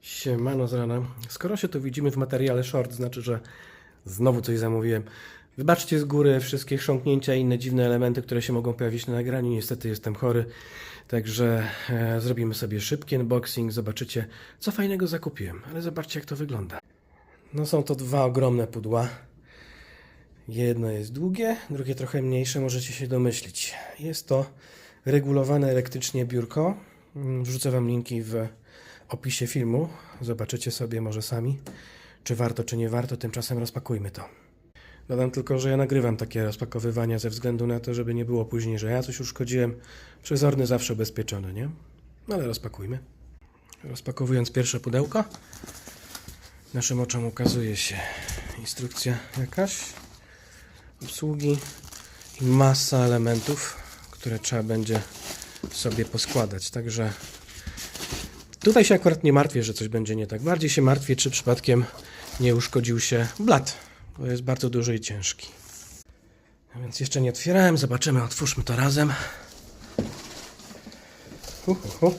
Siemano z rana. Skoro się tu widzimy w materiale short, znaczy, że znowu coś zamówiłem. Wybaczcie z góry wszystkie chrząknięcia i inne dziwne elementy, które się mogą pojawić na nagraniu. Niestety jestem chory, także e, zrobimy sobie szybki unboxing. Zobaczycie, co fajnego zakupiłem. Ale zobaczcie, jak to wygląda. No są to dwa ogromne pudła. Jedno jest długie, drugie trochę mniejsze, możecie się domyślić. Jest to regulowane elektrycznie biurko. Mm, Wrzucę Wam linki w opisie filmu. Zobaczycie sobie może sami, czy warto, czy nie warto. Tymczasem rozpakujmy to. Dodam tylko, że ja nagrywam takie rozpakowywania ze względu na to, żeby nie było później, że ja coś uszkodziłem. Przezorny zawsze ubezpieczony, nie? No ale rozpakujmy. Rozpakowując pierwsze pudełko, naszym oczom ukazuje się instrukcja jakaś obsługi i masa elementów, które trzeba będzie sobie poskładać. Także tutaj się akurat nie martwię, że coś będzie nie tak. Bardziej się martwię, czy przypadkiem nie uszkodził się blat, bo jest bardzo duży i ciężki. A więc jeszcze nie otwierałem, zobaczymy, otwórzmy to razem. Hu, hu, hu.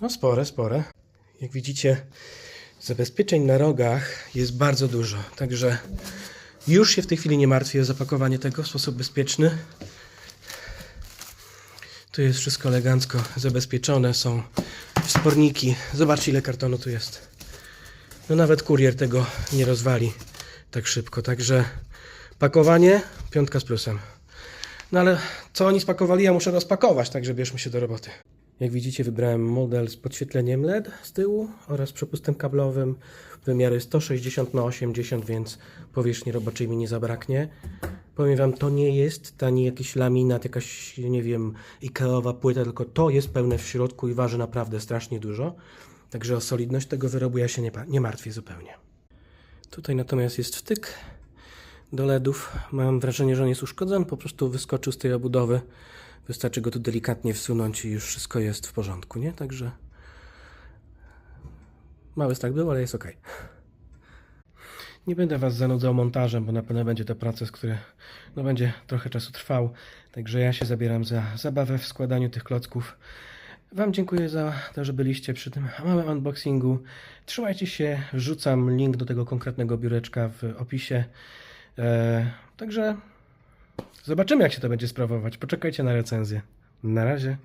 No spore, spore. Jak widzicie, zabezpieczeń na rogach jest bardzo dużo, także już się w tej chwili nie martwię o zapakowanie tego w sposób bezpieczny. Tu jest wszystko elegancko zabezpieczone, są wsporniki. Zobaczcie ile kartonu tu jest. No nawet kurier tego nie rozwali tak szybko, także pakowanie piątka z plusem. No ale co oni spakowali, ja muszę rozpakować, także bierzmy się do roboty. Jak widzicie, wybrałem model z podświetleniem LED z tyłu oraz przepustem kablowym. Wymiary 160 na 80, więc powierzchni roboczej mi nie zabraknie. Powiem Wam, to nie jest tani jakiś laminat, jakaś, nie wiem, Ikeowa płyta, tylko to jest pełne w środku i waży naprawdę strasznie dużo. Także o solidność tego wyrobu ja się nie, nie martwię zupełnie. Tutaj natomiast jest wtyk do LEDów. Mam wrażenie, że on jest uszkodzony, po prostu wyskoczył z tej obudowy. Wystarczy go tu delikatnie wsunąć i już wszystko jest w porządku, nie? Także mały strach był, ale jest ok. Nie będę Was zanudzał montażem, bo na pewno będzie to proces, który no, będzie trochę czasu trwał. Także ja się zabieram za zabawę w składaniu tych klocków. Wam dziękuję za to, że byliście przy tym małym unboxingu. Trzymajcie się, wrzucam link do tego konkretnego biureczka w opisie. Eee, także zobaczymy, jak się to będzie sprawować. Poczekajcie na recenzję. Na razie.